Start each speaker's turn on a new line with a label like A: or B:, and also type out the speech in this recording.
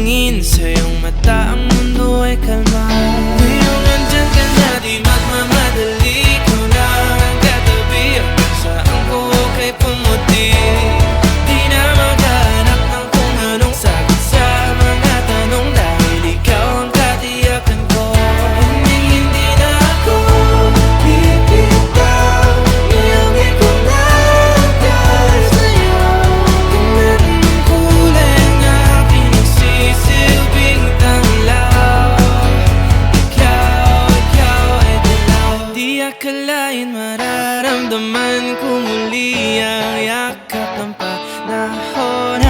A: tingin sa'yo akalain mararamdaman ko muli ang yakap ng panahon.